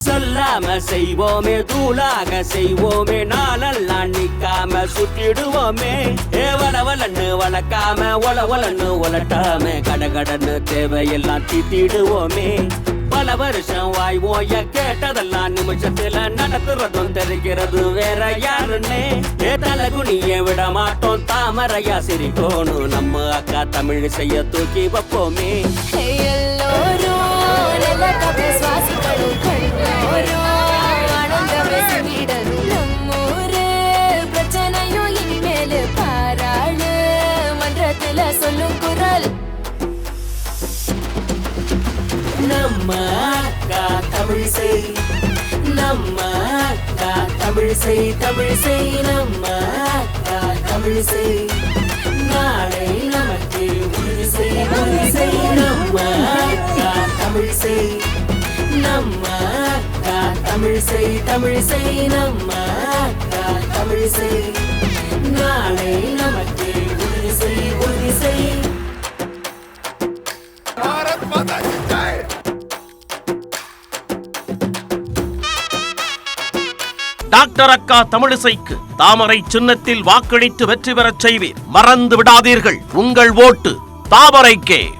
சொல்லாம செய்வோமே தூளாக செய்வோமே நாளெல்லாம் நிக்காம சுத்திடுவோமே ஏ வளவலன்னு வளர்க்காம ஒல ஒலன்னு ஒலட்டாம கடகடன்னு தேவையெல்லாம் தித்திடுவோமே பல வருஷம் வாய் ஓய கேட்டதெல்லாம் நிமிஷத்துல நடத்துறதும் தெரிகிறது வேற யாருன்னே. ஏ தலகுனிய விட மாட்டோம் தாமரையா சிரிக்கோணும் நம்ம அக்கா தமிழ் செய்ய தூக்கி வைப்போமே. மன்றத்துல சொல்லும் குரல். நம்ம அக்கா தமிழ் செய். நம்ம அக்கா தமிழ் செய் தமிழ் செய். நம்ம அக்கா தமிழ் செய். நாளை நமக்கு உறுதி செய் உறுதி செய். நம்ம அக்கா தமிழ் செய். நம்ம அக்கா தமிழ் செய் தமிழ் செய். நம்ம அக்கா தமிழ் செய். நாளை நமக்கு டாக்டர் அக்கா தமிழிசைக்கு தாமரை சின்னத்தில் வாக்களித்து வெற்றி பெறச் செய்வீர். மறந்து விடாதீர்கள். உங்கள் ஓட்டு தாமரைக்கே.